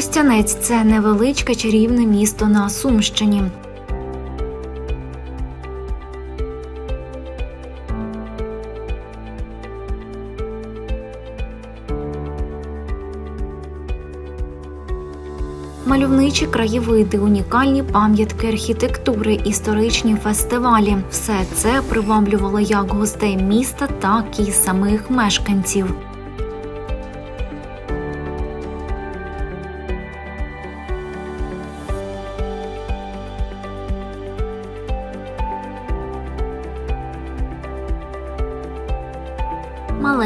Тростянець це невеличке чарівне місто на Сумщині. Мальовничі краєвиди, унікальні пам'ятки архітектури, історичні фестивалі все це приваблювало як гостей міста, так і самих мешканців.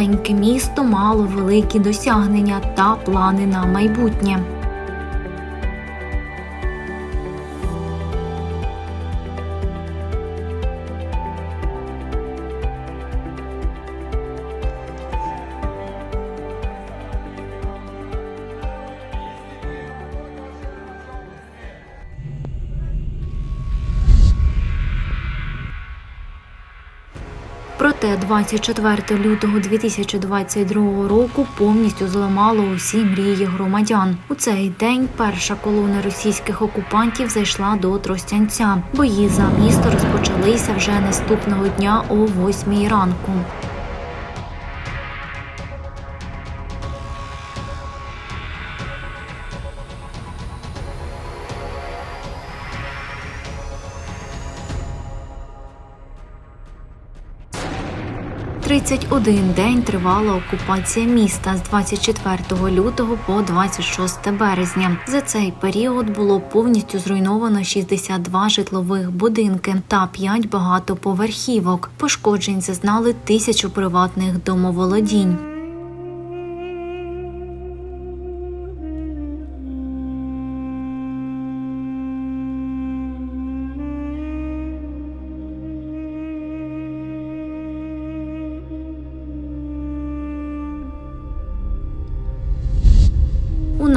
Маленьке місто мало великі досягнення та плани на майбутнє. Проте 24 лютого 2022 року повністю зламало усі мрії громадян. У цей день перша колона російських окупантів зайшла до Тростянця. Бої за місто розпочалися вже наступного дня о 8 ранку. Тридцять один день тривала окупація міста з 24 лютого по 26 березня. За цей період було повністю зруйновано 62 житлових будинки та 5 багатоповерхівок. Пошкоджень зазнали тисячу приватних домоволодінь.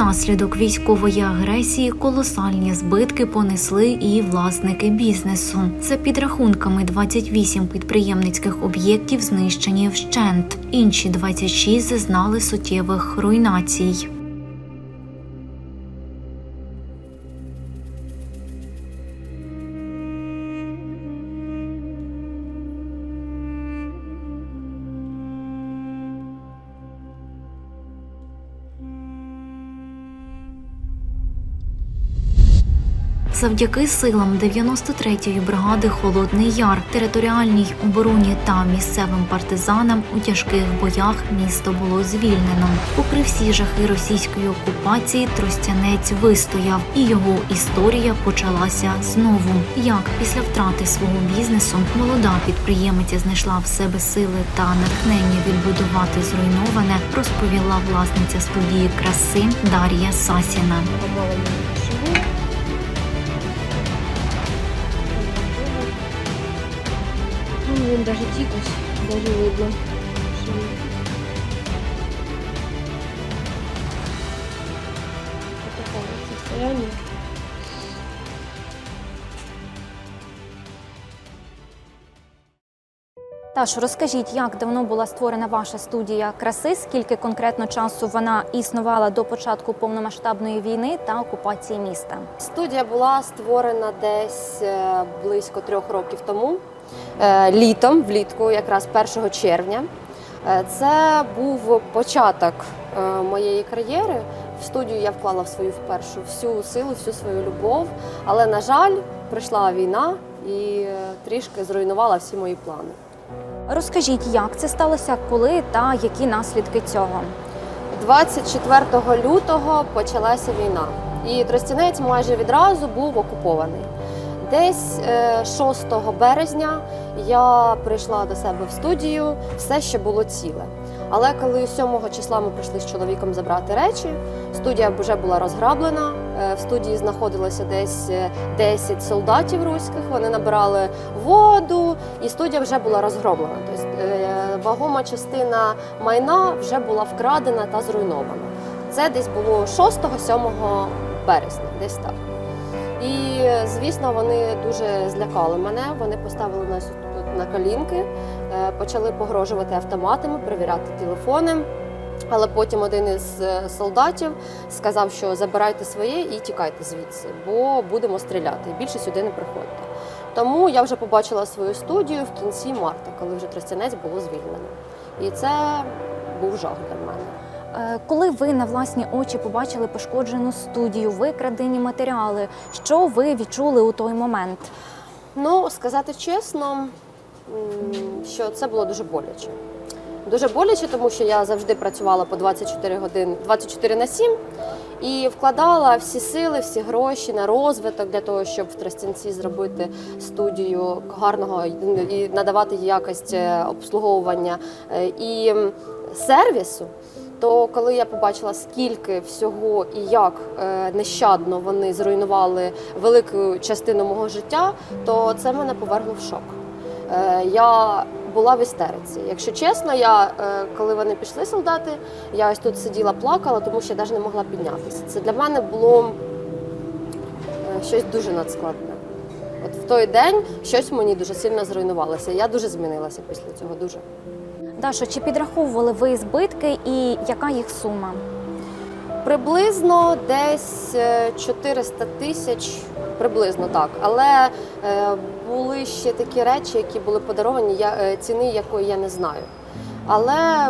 Унаслідок військової агресії колосальні збитки понесли і власники бізнесу. За підрахунками, 28 підприємницьких об'єктів знищені вщент. Інші 26 зазнали суттєвих руйнацій. Завдяки силам 93-ї бригади Холодний Яр, територіальній обороні та місцевим партизанам у тяжких боях місто було звільнено. Попри всі жахи російської окупації, Тростянець вистояв, і його історія почалася знову. Як після втрати свого бізнесу молода підприємиця знайшла в себе сили та натхнення відбудувати зруйноване, розповіла власниця студії краси Дар'я Сасіна. Він даже тікось, даже видно. він. Отаке состояние. Таш, розкажіть, як давно була створена ваша студія краси? Скільки конкретно часу вона існувала до початку повномасштабної війни та окупації міста? Студія була створена десь е, близько трьох років тому, літом, влітку, якраз 1 червня. Е, Це був початок е, моєї кар'єри. В студію я вклала в свою впершу всю силу, всю свою любов. Але, на жаль, прийшла війна і е, трішки зруйнувала всі мої плани. Розкажіть, як це сталося, коли та які наслідки цього? 24 лютого почалася війна, і Тростянець майже відразу був окупований. Десь е, 6 березня я прийшла до себе в студію, все ще було ціле. Але коли 7 числа ми прийшли з чоловіком забрати речі, студія вже була розграблена. Е, В студії знаходилося десь е, 10 солдатів руських. Вони набирали воду, і студія вже була розгроблена. Тобто е, вагома частина майна вже була вкрадена та зруйнована. Це десь було 6-7 березня, десь так. Звісно, вони дуже злякали мене. Вони поставили нас тут на колінки, е, почали погрожувати автоматами, перевіряти телефони. Але потім один із е, солдатів сказав, що забирайте своє і тікайте звідси, бо будемо стріляти. Більше сюди не приходьте. Тому я вже побачила свою студію в кінці марта, коли вже Тростянець було звільнено. І це був жах для мене. Е, Коли ви на власні очі побачили пошкоджену студію, викрадені матеріали, що ви відчули у той момент? Ну, сказати чесно, що це було дуже боляче. Дуже боляче, тому що я завжди працювала по 24 години 24 на 7 і вкладала всі сили, всі гроші на розвиток для того, щоб в Тростянці зробити студію гарного і надавати якість е, обслуговування е, і сервісу. То коли я побачила, скільки всього і як е, нещадно вони зруйнували велику частину мого життя, то це мене повергло в шок. Е, Я була в істериці. Якщо чесно, я е, коли вони пішли солдати, я ось тут сиділа, плакала, тому що я навіть не могла піднятися. Це для мене було щось дуже надскладне. От в той день щось мені дуже сильно зруйнувалося. Я дуже змінилася після цього. Дуже. Дашо, чи підраховували ви збитки і яка їх сума? Приблизно десь е, 400 тисяч, приблизно так. Але е, були ще такі речі, які були подаровані, я, е, ціни якої я не знаю. Але,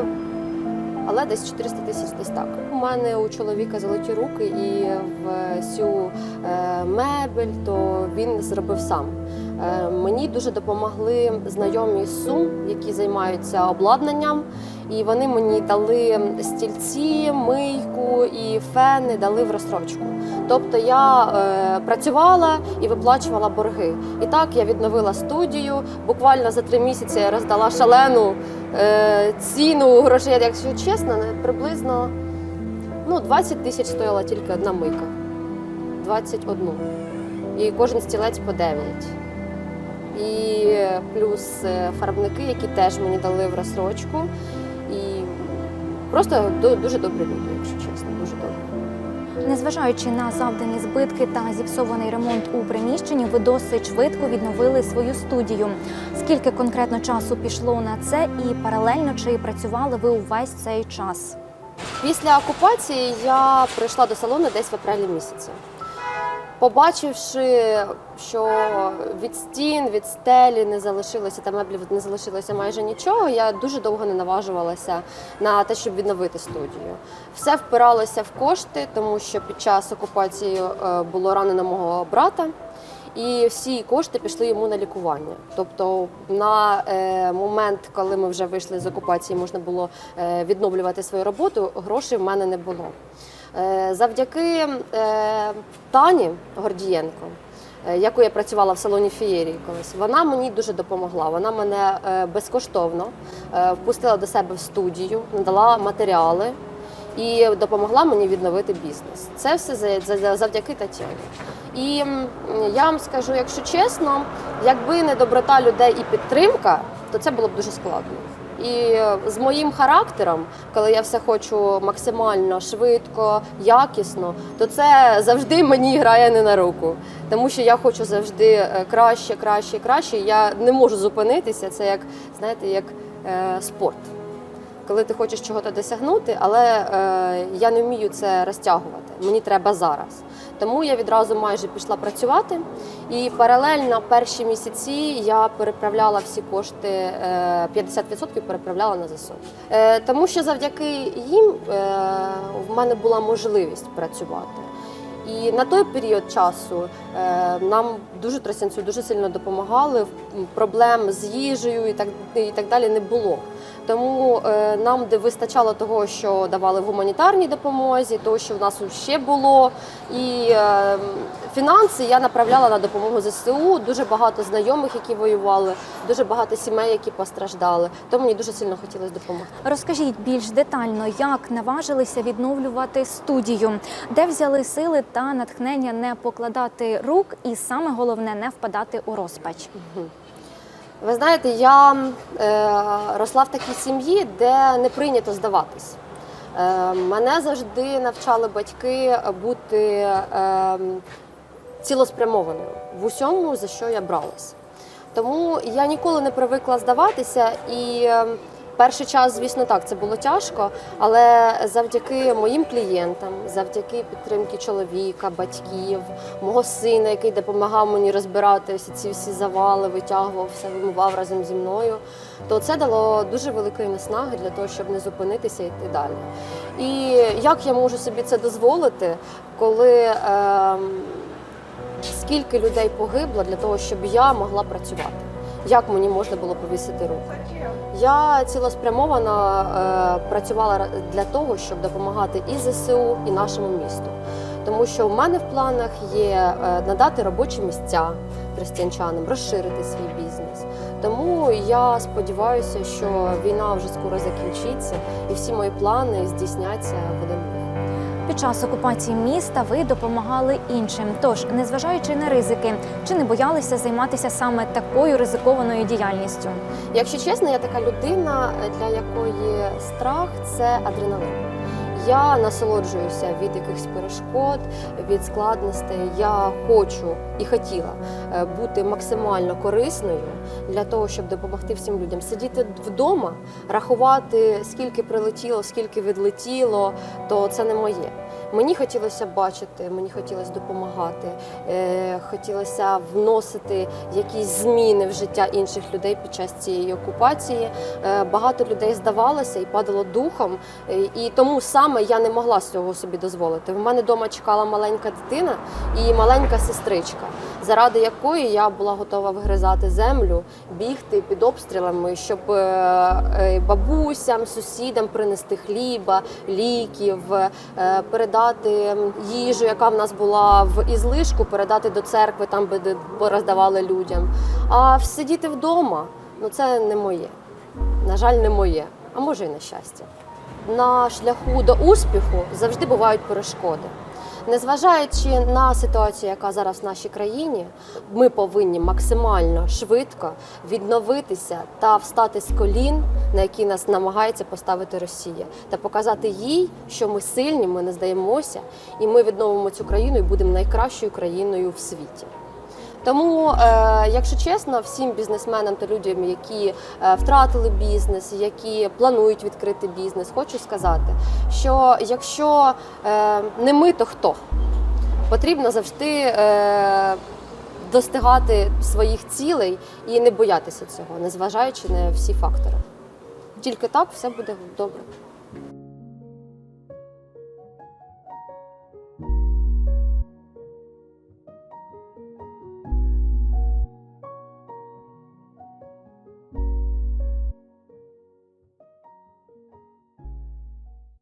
але десь 400 тисяч десь так. У мене у чоловіка золоті руки, і всю е, мебель то він зробив сам. Е, Мені дуже допомогли знайомі з Сум, які займаються обладнанням. І вони мені дали стільці, мийку і фени дали в розстрочку. Тобто я е, працювала і виплачувала борги. І так я відновила студію. Буквально за три місяці я роздала шалену е, ціну грошей, якщо чесно, приблизно ну, 20 тисяч стояла тільки одна мийка. 21. І кожен стілець по 9. І плюс е, фарбники, які теж мені дали в розсрочку. Просто ду- дуже добрі люди, якщо чесно, дуже добрі. Незважаючи на завдані збитки та зіпсований ремонт у приміщенні, ви досить швидко відновили свою студію. Скільки конкретно часу пішло на це, і паралельно чи працювали ви увесь цей час? Після окупації я прийшла до салону десь в апрелі місяці. Побачивши, що від стін, від стелі не залишилося та меблів не залишилося майже нічого, я дуже довго не наважувалася на те, щоб відновити студію. Все впиралося в кошти, тому що під час окупації е, було ранено мого брата. І всі кошти пішли йому на лікування. Тобто, на е, момент, коли ми вже вийшли з окупації, можна було е, відновлювати свою роботу, грошей в мене не було. Е, завдяки е, Тані Гордієнко, е, яку я працювала в салоні Фієрії колись, вона мені дуже допомогла. Вона мене безкоштовно впустила до себе в студію, надала матеріали і допомогла мені відновити бізнес. Це все за- за- за- завдяки Тетяні. І я вам скажу, якщо чесно, якби не доброта людей і підтримка, то це було б дуже складно. І е, з моїм характером, коли я все хочу максимально швидко, якісно, то це завжди мені грає не на руку. Тому що я хочу завжди е, краще, краще, краще. Я не можу зупинитися. Це як знаєте, як е, спорт коли ти хочеш чогось досягнути, але е, я не вмію це розтягувати. Мені треба зараз. Тому я відразу майже пішла працювати. І паралельно перші місяці я переправляла всі кошти, е, 50% переправляла на ЗСУ. Е, тому що завдяки їм е, в мене була можливість працювати. І на той період часу е, нам дуже тростянцю дуже сильно допомагали. Проблем з їжею і так, і так далі не було. Тому е, нам де вистачало того, що давали в гуманітарній допомозі, того, що в нас ще було. І е, фінанси я направляла на допомогу ЗСУ. Дуже багато знайомих, які воювали, дуже багато сімей, які постраждали. Тому мені дуже сильно хотілося допомогти. Розкажіть більш детально, як наважилися відновлювати студію, де взяли сили та натхнення не покладати рук, і саме головне не впадати у розпач. Ви знаєте, я е, росла в такій сім'ї, де не прийнято здаватись. Е, мене завжди навчали батьки бути е, цілоспрямованою в усьому, за що я бралась. Тому я ніколи не привикла здаватися і Перший час, звісно, так, це було тяжко, але завдяки моїм клієнтам, завдяки підтримки чоловіка, батьків, мого сина, який допомагав мені розбирати всі ці всі завали, витягував все, вимивав разом зі мною, то це дало дуже великої наснаги для того, щоб не зупинитися і йти далі. І як я можу собі це дозволити, коли ем, скільки людей погибло для того, щоб я могла працювати? Як мені можна було повісити руку? Я цілеспрямовано е, працювала для того, щоб допомагати і ЗСУ, і нашому місту. Тому що в мене в планах є е, надати робочі місця християнчанам, розширити свій бізнес. Тому я сподіваюся, що війна вже скоро закінчиться, і всі мої плани здійсняться в один. Під час окупації міста ви допомагали іншим. Тож, незважаючи на ризики, чи не боялися займатися саме такою ризикованою діяльністю? Якщо чесно, я така людина, для якої страх це адреналин. Я насолоджуюся від якихось перешкод, від складностей. Я хочу і хотіла е, бути максимально корисною для того, щоб допомогти всім людям. Сидіти вдома, рахувати, скільки прилетіло, скільки відлетіло, то це не моє. Мені хотілося бачити, мені хотілося допомагати, е, хотілося вносити якісь зміни в життя інших людей під час цієї окупації. Е, Багато людей здавалося і падало духом, е, і тому саме я не могла цього собі дозволити. В мене вдома чекала маленька дитина і маленька сестричка, заради якої я була готова вигризати землю, бігти під обстрілами, щоб е, е, бабусям, сусідам принести хліба, ліків, е, передати їжу, яка в нас була в ізлишку, передати до церкви, там би роздавали людям. А сидіти вдома ну це не моє. На жаль, не моє, а може і на щастя. На шляху до успіху завжди бувають перешкоди. Незважаючи на ситуацію, яка зараз в нашій країні, ми повинні максимально швидко відновитися та встати з колін, на які нас намагається поставити Росія, та показати їй, що ми сильні, ми не здаємося, і ми відновимо цю країну і будемо найкращою країною в світі. Тому, е, якщо чесно, всім бізнесменам та людям, які е, втратили бізнес, які планують відкрити бізнес, хочу сказати, що якщо е, не ми, то хто? Потрібно завжди достигати своїх цілей і не боятися цього, незважаючи на всі фактори. Тільки так все буде добре.